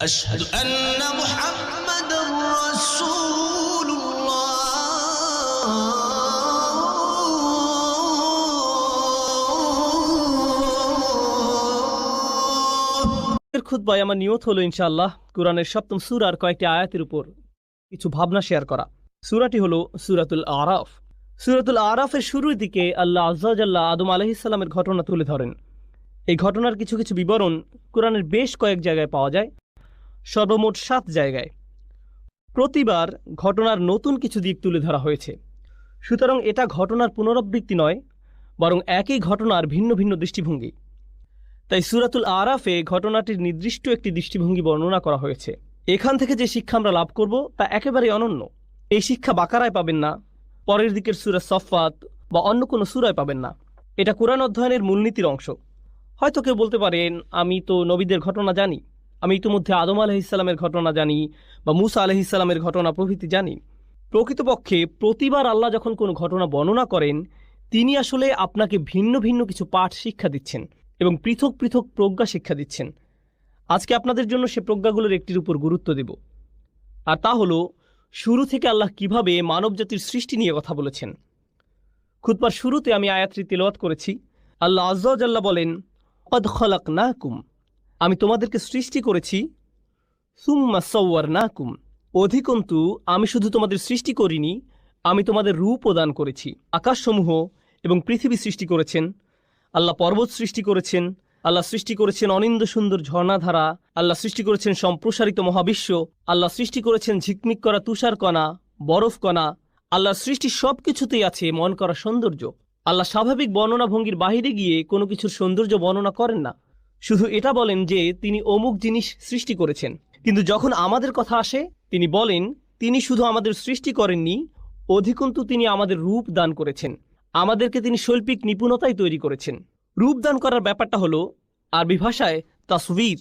أشهد أن محمد رسول الله এর খুদ্বায় আমার নিয়ত হলো ইনশাআল্লাহ কোরআনের সপ্তম সুরার কয়েকটি আয়াতের উপর কিছু ভাবনা শেয়ার করা সুরাটি হলো সুরাতুল আরাফ সুরাতুল আরাফের শুরুর দিকে আল্লাহ আজ্লাহ আদম আলহিসাল্লামের ঘটনা তুলে ধরেন এই ঘটনার কিছু কিছু বিবরণ কোরআনের বেশ কয়েক জায়গায় পাওয়া যায় সর্বমোট সাত জায়গায়। প্রতিবার ঘটনার নতুন কিছু দিক তুলে ধরা হয়েছে। সুতরাং এটা ঘটনার পুনরাবৃত্তি নয়, বরং একই ঘটনার ভিন্ন ভিন্ন দৃষ্টিভঙ্গি। তাই সুরাতুল আরাফে ঘটনাটির নির্দিষ্ট একটি দৃষ্টিভঙ্গি বর্ণনা করা হয়েছে। এখান থেকে যে শিক্ষা আমরা লাভ করব তা একেবারে অনন্য। এই শিক্ষা বাকারায় পাবেন না, পরের দিকের সুরা সফাত বা অন্য কোনো সুরায় পাবেন না। এটা কোরআন অধ্যয়নের মূলনীতির অংশ। হয়তো কেউ বলতে পারেন, আমি তো নবীদের ঘটনা জানি। আমি ইতিমধ্যে আদম আলহিসাল্লামের ঘটনা জানি বা মুসা আলহিসাল্লামের ঘটনা প্রভৃতি জানি। প্রকৃতপক্ষে প্রতিবার আল্লাহ যখন কোনো ঘটনা বর্ণনা করেন, তিনি আসলে আপনাকে ভিন্ন ভিন্ন কিছু পাঠ শিক্ষা দিচ্ছেন এবং পৃথক পৃথক প্রজ্ঞা শিক্ষা দিচ্ছেন। আজকে আপনাদের জন্য সে প্রজ্ঞাগুলোর একটির উপর গুরুত্ব দেব। আর তা হলো, শুরু থেকে আল্লাহ কীভাবে মানবজাতির সৃষ্টি নিয়ে কথা বলেছেন। খুতবার শুরুতে আমি আয়াতটি তেলাওয়াত করেছি। আল্লাহ আজ্লাহ বলেন, কদ খলাক না আমি তোমাদেরকে সৃষ্টি করেছি। সুম্মা সৌয়ার না কুম অধিকন্তু, আমি শুধু তোমাদের সৃষ্টি করিনি, আমি তোমাদের রূপ দান করেছি। আকাশসমূহ এবং পৃথিবী সৃষ্টি করেছেন। আল্লাহ পর্বত সৃষ্টি করেছেন। আল্লাহ সৃষ্টি করেছেন অনিন্দ সুন্দর ঝর্ণাধারা। আল্লাহ সৃষ্টি করেছেন সম্প্রসারিত মহাবিশ্ব। আল্লাহ সৃষ্টি করেছেন ঝিকমিক করা তুষার কণা, বরফ কণা। আল্লাহর সৃষ্টি সব কিছুতেই আছে মন করা সৌন্দর্য। আল্লাহ স্বাভাবিক বর্ণনা ভঙ্গির বাহিরে গিয়ে কোনো কিছুর সৌন্দর্য বর্ণনা করেন না। শুধু এটা বলেন যে তিনি অমুক জিনিস সৃষ্টি করেছেন। কিন্তু যখন আমাদের কথা আসে, তিনি বলেন, তিনি শুধু আমাদের সৃষ্টি করেননি, অধিকন্তু তিনি আমাদের রূপ দান করেছেন। আমাদেরকে তিনি শৈল্পিক নিপুণতাই তৈরি করেছেন। রূপদান করার ব্যাপারটা হলো আরবি ভাষায় তাসভির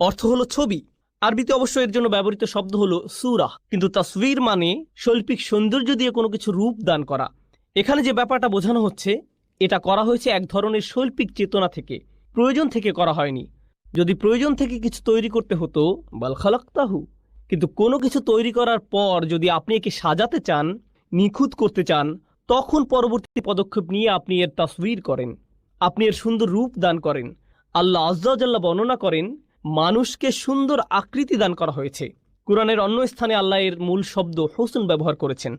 অর্থ হলো ছবি। আরবিতে অবশ্য এর জন্য ব্যবহৃত শব্দ হলো সুরাহ কিন্তু তাসভির মানে শৈল্পিক সৌন্দর্য দিয়ে কোনো কিছু রূপ দান করা। এখানে যে ব্যাপারটা বোঝানো হচ্ছে, এটা করা হয়েছে এক ধরনের শৈল্পিক চেতনা থেকে। প্রয়োজন থেকে করা হয়নি। যদি প্রয়োজন থেকে কিছু তৈরি করতে হতো, বাল খালাক্তাহু। কিন্তু কোনো কিছু তৈরি করার পর যদি আপনি একে সাজাতে চান, নিখুঁত করতে চান, তখন পরবর্তী পদক্ষেপ নিয়ে আপনি এর তাসবির করেন। আপনি এর সুন্দর রূপ দান করেন। আল্লাহ আজ্জাল্লাহ বর্ণনা করেন, মানুষকে সুন্দর আকৃতি দান করা হয়েছে। কোরআনের অন্য স্থানে আল্লাহ এর মূল শব্দ হোসেন ব্যবহার করেছেন।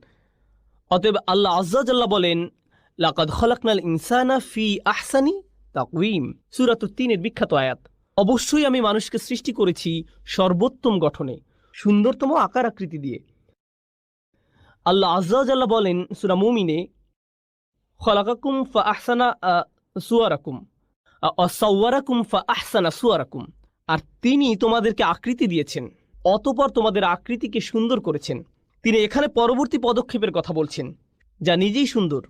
অতএব আল্লাহ আজ্জাল্লাহ বলেন, লাকাদ খলাকনাল ইনসানা ফি আহসানি তাকউইম সুরাত তিনের বিখ্যাত আয়াত। অবশ্যই আমি মানুষকে সৃষ্টি করেছি সর্বোত্তম গঠনে, সুন্দরতম আকার আকৃতি দিয়ে। আল্লাহ আজ্লাহ বলেন সুরা মুমিনে, খলাকাকুম ফা আহসানা সুয়ারাকুম অসাওয়ারাকুম ফা আহসানা সুয়ারাকুম। আর তিনি তোমাদেরকে আকৃতি দিয়েছেন, অতপর তোমাদের আকৃতিকে সুন্দর করেছেন। তিনি এখানে পরবর্তী পদক্ষেপের কথা বলছেন, যা নিজেই সুন্দর।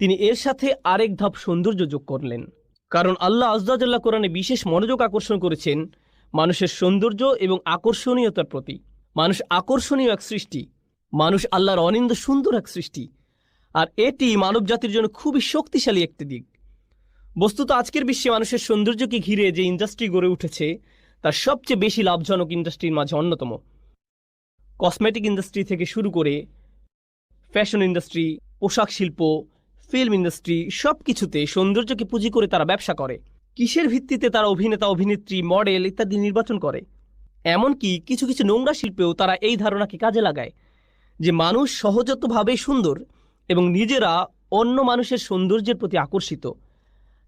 তিনি এর সাথে আরেক ধাপ সৌন্দর্য যোগ করলেন। কারণ আল্লাহ আজদাজাল্লাহ কোরআনে বিশেষ মনোযোগ আকর্ষণ করেছেন মানুষের সৌন্দর্য এবং আকর্ষণীয়তার প্রতি। মানুষ আকর্ষণীয় এক সৃষ্টি। মানুষ আল্লাহর অনিন্দ সুন্দর এক সৃষ্টি। আর এটি মানব জাতির জন্য খুবই শক্তিশালী একটি দিক। বস্তুত আজকের বিশ্বে মানুষের সৌন্দর্যকে ঘিরে যে ইন্ডাস্ট্রি গড়ে উঠেছে, তার সবচেয়ে বেশি লাভজনক ইন্ডাস্ট্রির মাঝে অন্যতম। কসমেটিক ইন্ডাস্ট্রি থেকে শুরু করে ফ্যাশন ইন্ডাস্ট্রি, পোশাক শিল্প ফিল্ম ইন্ডাস্ট্রি সব কিছুতে সৌন্দর্যকে পুঁজি করে তারা ব্যবসা করে। কিসের ভিত্তিতে তারা অভিনেতা, অভিনেত্রী, মডেল ইত্যাদি নির্বাচন করে? এমনকি কিছু কিছু নোংরা শিল্পেও তারা এই ধারণাকে কাজে লাগায় যে মানুষ সহজতভাবেই সুন্দর এবং নিজেরা অন্য মানুষের সৌন্দর্যের প্রতি আকর্ষিত।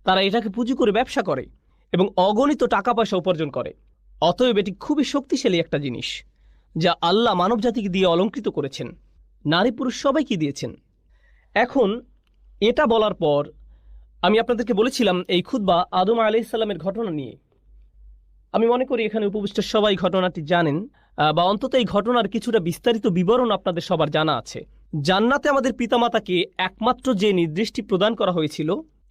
তারা এটাকে পুঁজি করে ব্যবসা করে এবং অগণিত টাকা পয়সা উপার্জন করে। অতএব এটি খুবই শক্তিশালী একটা জিনিস যা আল্লাহ মানবজাতিকে দিয়ে অলঙ্কৃত করেছেন। নারী পুরুষ সবাইকে দিয়েছেন। এখন এটা বলার পর আমি আপনাদেরকে বলেছিলাম এই খুদ্া আদম আলাইসাল্লামের ঘটনা নিয়ে। আমি মনে করি এখানে উপবিষ্ট সবাই ঘটনাটি জানেন বা অন্তত এই ঘটনার কিছুটা বিস্তারিত বিবরণ আপনাদের সবার জানা আছে। জান্নাতে আমাদের পিতামাতাকে একমাত্র যে নির্দেশটি প্রদান করা হয়েছিল,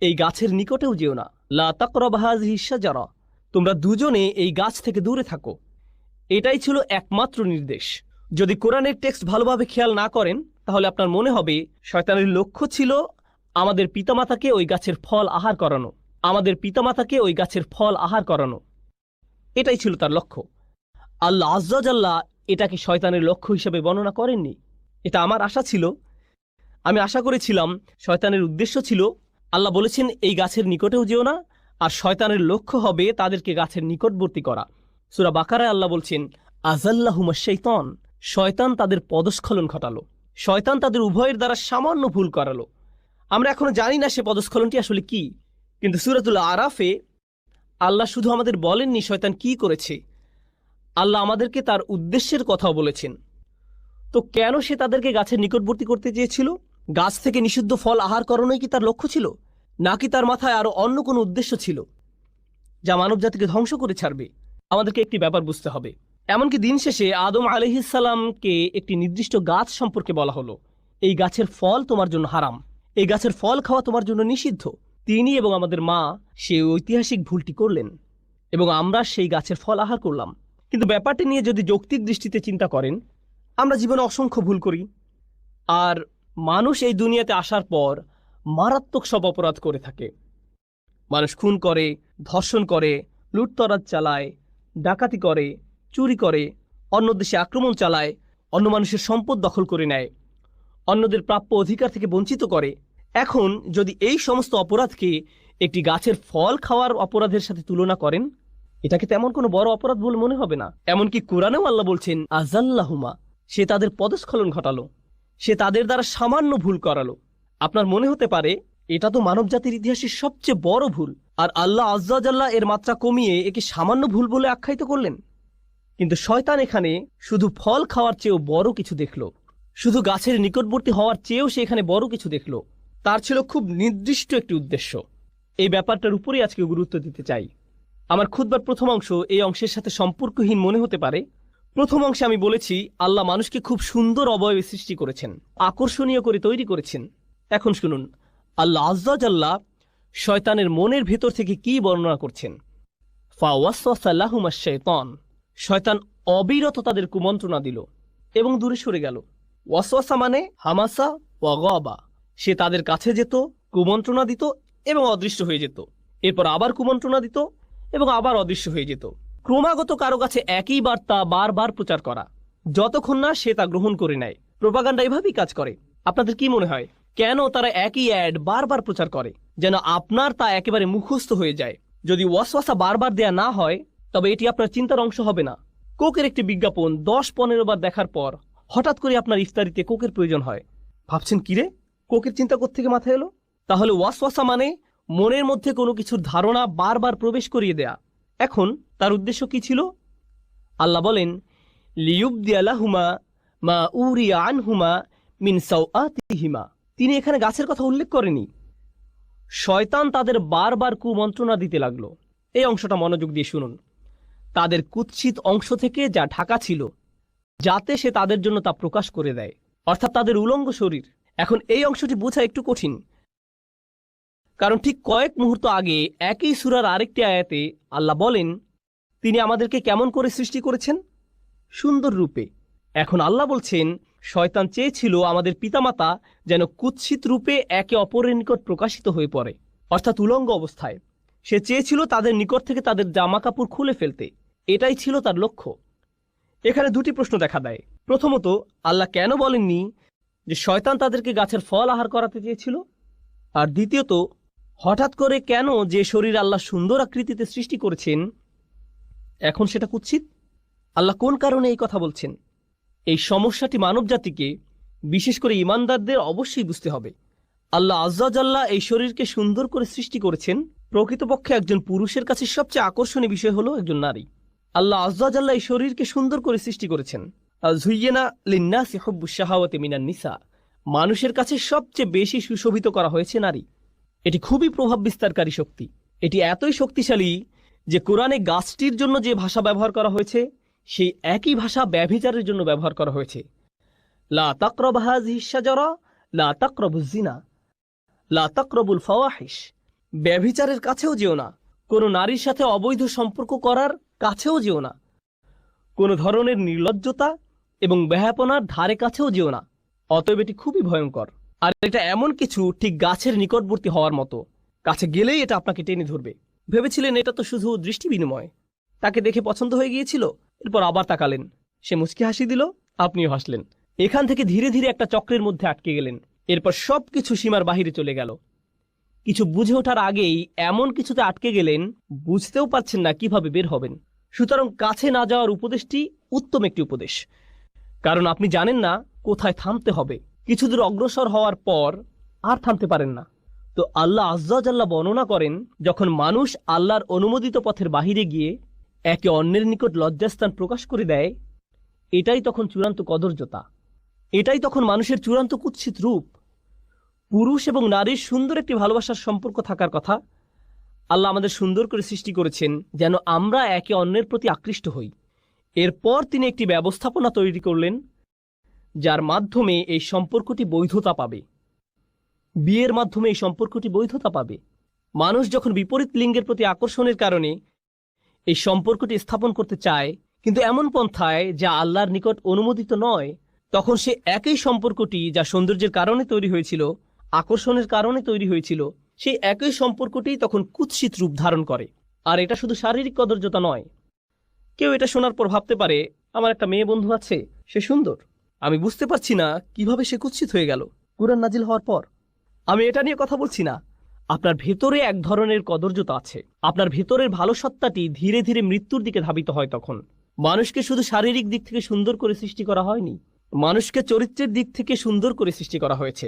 এই গাছের নিকটেও যেও না। লা তাকরবাহাজ হিসাজারা তোমরা দুজনে এই গাছ থেকে দূরে থাকো। এটাই ছিল একমাত্র নির্দেশ। যদি কোরআনের টেক্সট ভালোভাবে খেয়াল না করেন, তাহলে আপনার মনে হবে, শয়তানের লক্ষ্য ছিল আমাদের পিতামাতাকে ওই গাছের ফল আহার করানো। আমাদের পিতামাতাকে ওই গাছের ফল আহার করানো। এটাই ছিল তার লক্ষ্য। আল্লাহ আজ্জাল্লাহ এটাকে শয়তানের লক্ষ্য হিসেবে বর্ণনা করেননি। এটা আমার আশা ছিল। আমি আশা করেছিলাম, শয়তানের উদ্দেশ্য ছিল, আল্লাহ বলেছেন, এই গাছের নিকটেও যেও না, আর শয়তানের লক্ষ্য হবে তাদেরকে গাছের নিকটবর্তী করা। সুরা বাকারায় আল্লাহ বলছেন আজাল্লাহুমা শৈতন। শয়তান তাদের পদস্খলন ঘটালো। শয়তান তাদের উভয়ের দ্বারা সামান্য ভুল করালো। আমরা এখনও জানি না সে পদস্খলনটি আসলে কি, কিন্তু সুরাতুল আরাফে আল্লাহ শুধু আমাদের বলেননি শয়তান কি করেছে। আল্লাহ আমাদেরকে তার উদ্দেশ্যের কথাও বলেছেন। তো কেন সে তাদেরকে গাছের নিকটবর্তী করতে চেয়েছিল? গাছ থেকে নিষিদ্ধ ফল আহার করানোই কি তার লক্ষ্য ছিল? নাকি তার মাথায় আরও অন্য কোনো উদ্দেশ্য ছিল, যা মানবজাতিকে ধ্বংস করে ছাড়বে? আমাদেরকে একটি ব্যাপার বুঝতে হবে। এমনকি দিন শেষে আদম আলহিসাল্লামকে একটি নির্দিষ্ট গাছ সম্পর্কে বলা হলো। এই গাছের ফল তোমার জন্য হারাম। এই গাছের ফল খাওয়া তোমার জন্য নিষিদ্ধ। তিনি এবং আমাদের মা সেই ঐতিহাসিক ভুলটি করলেন এবং আমরা সেই গাছের ফল আহার করলাম। কিন্তু ব্যাপারটি নিয়ে যদি যৌক্তিক দৃষ্টিতে চিন্তা করেন, আমরা জীবনে অসংখ্য ভুল করি। আর মানুষ এই দুনিয়াতে আসার পর মারাত্মক সব অপরাধ করে থাকে। মানুষ খুন করে, ধর্ষণ করে, লুটতরাজ চালায়, ডাকাতি করে, চুরি করে, অন্য দেশে আক্রমণ চালায়, অন্য মানুষের সম্পদ দখল করে নেয়। অন্যদের প্রাপ্য অধিকার থেকে বঞ্চিত করে। এখন যদি এই সমস্ত অপরাধকে একটি গাছের ফল খাওয়ার অপরাধের সাথে তুলনা করেন এটাকে তেমন কোনো বড় অপরাধ বলে মনে হবে না? এমনকি কোরআনেও আল্লাহ বলছেন আজাল্লাহুমা সে তাদের পদস্খলন ঘটালো, সে তাদের দ্বারা সামান্য ভুল করালো। আপনার মনে হতে পারে, এটা তো মানবজাতির ইতিহাসের সবচেয়ে বড় ভুল, আর আল্লাহ আজ্জাজাল্লাহ এর মাত্রা কমিয়ে একে সামান্য ভুল বলে আখ্যায়িত করলেন। কিন্তু শয়তান এখানে শুধু ফল খাওয়ার চেয়েও বড় কিছু দেখল। শুধু গাছের নিকটবর্তী হওয়ার চেয়েও সে এখানে বড় কিছু দেখল। তার ছিল খুব নির্দিষ্ট একটি উদ্দেশ্য। এই ব্যাপারটার উপরেই আজকে গুরুত্ব দিতে চাই। আমার খুদবার প্রথম অংশ এই অংশের সাথে সম্পর্কহীন মনে হতে পারে। প্রথম অংশে আমি বলেছি, আল্লাহ মানুষকে খুব সুন্দর অবয়বে সৃষ্টি করেছেন, আকর্ষণীয় করে তৈরি করেছেন। এখন শুনুন, আল্লাহ আজ্লাহ শয়তানের মনের ভেতর থেকে কি বর্ণনা করছেন? ফাওয়াসাল্লাহুমা শৈতান শয়তান অবিরত তাদের কুমন্ত্রণা দিল এবং দূরে সরে গেল। ওয়াসওয়াসা মানে হামাসা ওয়াগবা সে তাদের কাছে যেত, কুমন্ত্রণা দিত এবং অদৃশ্য হয়ে যেত। এরপর আবার কুমন্ত্রণা দিত এবং আবার অদৃশ্য হয়ে যেত। ক্রমাগত কারও কাছে একই বার্তা বারবার প্রচার করা। যতক্ষণ না সে তা গ্রহণ করে নেয়। প্রোপাগান্ডা এভাবেই কাজ করে। আপনাদের কি মনে হয়, কেন তারা একই অ্যাড বারবার প্রচার করে, যেন আপনার তা একেবারে মুখস্থ হয়ে যায়? যদি ওয়াসওয়াসা বারবার দেয়া না হয়, তবে এটি আপনার চিন্তার অংশ হবে না। কোকের একটি বিজ্ঞাপন দশ পনেরো বার দেখার পর হঠাৎ করে আপনার ইফতারিতে কোকের প্রয়োজন হয়। ভাবছেন কিরে? কোকের চিন্তা থেকে মাথায় এলো? তাহলে ওয়াসওয়াসা মানে মনের মধ্যে কোনো কিছুর ধারণা বারবার প্রবেশ করিয়ে দেয়া। এখন তার উদ্দেশ্য কি ছিল? আল্লাহ বলেন লিউবদিয়ালাহুমা মা উরিয়া আনহুমা মিন সাউআতিহিমা তিনি এখানে গাছের কথা উল্লেখ করেনি শয়তান তাদের বারবার কুমন্ত্রণা দিতে লাগল। এই অংশটা মনোযোগ দিয়ে শুনুন। তাদের কুৎসিত অংশ থেকে যা ঢাকা ছিল যাতে সে তাদের জন্য তা প্রকাশ করে দেয়। অর্থাৎ তাদের উলঙ্গ শরীর। এখন এই অংশটি বোঝা একটু কঠিন। কারণ ঠিক কয়েক মুহূর্ত আগে একই সুরার আরেকটি আয়াতে আল্লাহ বলেন, তিনি আমাদেরকে কেমন করে সৃষ্টি করেছেন? সুন্দর রূপে। এখন আল্লাহ বলছেন, শয়তান চেয়েছিল আমাদের পিতামাতা যেন কুৎসিত রূপে একে অপরের নিকট প্রকাশিত হয়ে পড়ে, অর্থাৎ উলঙ্গ অবস্থায়। সে চেয়েছিল তাদের নিকট থেকে তাদের জামা কাপড় খুলে ফেলতে। এটাই ছিল তার লক্ষ্য। এখানে দুটি প্রশ্ন দেখা দেয়। প্রথমত, আল্লাহ কেন বলেননি যে শয়তান তাদেরকে গাছের ফল আহার করাতে চেয়েছিল? আর দ্বিতীয়ত, হঠাৎ করে কেন যে শরীর আল্লাহ সুন্দর আকৃতিতে সৃষ্টি করেছেন, এখন সেটা কুৎসিত? আল্লাহ কোন কারণে এই কথা বলছেন? এই সমস্যাটি মানবজাতিকে, বিশেষ করে ইমানদারদের, অবশ্যই বুঝতে হবে। আল্লাহ আজ্জাজাল্লাহ এই শরীরকে সুন্দর করে সৃষ্টি করেছেন। প্রকৃতপক্ষে একজন পুরুষের কাছে সবচেয়ে আকর্ষণীয় বিষয় হলো একজন নারী। আল্লাহ আজ্জাজাল্লাহ এই শরীরকে সুন্দর করে সৃষ্টি করেছেন। ঝুইয়েনা লিন্নাসি হব্বু শাহাওয়াতে মিনান নিসা। মানুষের কাছে সবচেয়ে বেশি সুশোভিত করা হয়েছে নারী। এটি খুবই প্রভাব বিস্তারকারী শক্তি। এটি এতই শক্তিশালী যে কোরআনে গাছটির জন্য যে ভাষা ব্যবহার করা হয়েছে, সেই একই ভাষা ব্যভিচারের জন্য ব্যবহার করা হয়েছে। লা তাকরব হাযিহিশ শাজারা, লা তাকরবুজ জিনা লা তাকরবুল ফাওয়াহিশ। ব্যভিচারের কাছেও যেও না। কোনো নারীর সাথে অবৈধ সম্পর্ক করার কাছেও যেও না। কোনো ধরনের নির্লজ্জতা এবং ব্যাহাপনার ধারে কাছেও যেও না। অতএব এটি খুবই ভয়ঙ্কর। আর এটা এমন কিছু ঠিক গাছের নিকটবর্তী হওয়ার মতো। কাছে গেলেই এটা আপনাকে টেনে ধরবে। ভেবেছিলেন এটা তো শুধু দৃষ্টি বিনিময়। তাকে দেখে পছন্দ হয়ে গিয়েছিল, এরপর আবার তাকালেন। সে মুচকি হাসি দিল, আপনিও হাসলেন। এখান থেকে ধীরে ধীরে একটা চক্রের মধ্যে আটকে গেলেন। এরপর সব কিছু সীমার বাহিরে চলে গেল। কিছু বুঝে ওঠার আগেই এমন কিছুতে আটকে গেলেন, বুঝতেও পারছেন না কীভাবে বের হবেন। সুতরাং কাছে না যাওয়ার উপদেশটি উত্তম একটি উপদেশ। কারণ আপনি জানেন না কোথায় থামতে হবে। কিছু দূর অগ্রসর হওয়ার পর আর থামতে পারেন না। তো আল্লাহ আজ্জাল্লাহ বর্ণনা করেন, যখন মানুষ আল্লাহর অনুমোদিত পথের বাহিরে গিয়ে একে অন্যের নিকট লজ্জাস্থান প্রকাশ করে দেয়, এটাই তখন চূড়ান্ত কদর্যতা। এটাই তখন মানুষের চূড়ান্ত কুৎসিত রূপ। পুরুষ এবং নারীর সুন্দর একটি ভালোবাসার সম্পর্ক থাকার কথা আল্লাহ আমাদের সুন্দর করে সৃষ্টি করেছেন যেন আমরা একে অন্যের প্রতি আকৃষ্ট হই। এরপর তিনি একটি ব্যবস্থাপনা তৈরি করলেন, যার মাধ্যমে এই সম্পর্কটি বৈধতা পাবে। বিয়ের মাধ্যমে এই সম্পর্কটি বৈধতা পাবে। মানুষ যখন বিপরীত লিঙ্গের প্রতি আকর্ষণের কারণে এই সম্পর্কটি স্থাপন করতে চায়, কিন্তু এমন পন্থায় যা আল্লাহর নিকট অনুমোদিত নয়, তখন সে একই সম্পর্কটি যা সৌন্দর্যের কারণে তৈরি হয়েছিল, আকর্ষণের কারণে তৈরি হয়েছিল সেই একই সম্পর্কটি তখন কুৎসিত রূপ ধারণ করে। আর এটা শুধু শারীরিক কদর্যতা নয়। কেউ এটা শোনার পর ভাবতে পারে, আমার একটা মেয়ে বন্ধু আছে, সে সুন্দর। আমি বুঝতে পারছি না কীভাবে সে কুৎসিত হয়ে গেল। কুরআন নাজিল হওয়ার পর, আমি এটা নিয়ে কথা বলছি না। আপনার ভেতরে এক ধরনের কদর্যতা আছে। আপনার ভেতরের ভালো সত্তাটি ধীরে ধীরে মৃত্যুর দিকে ধাবিত হয় তখন। মানুষকে শুধু শারীরিক দিক থেকে সুন্দর করে সৃষ্টি করা হয়নি, মানুষকে চরিত্রের দিক থেকে সুন্দর করে সৃষ্টি করা হয়েছে।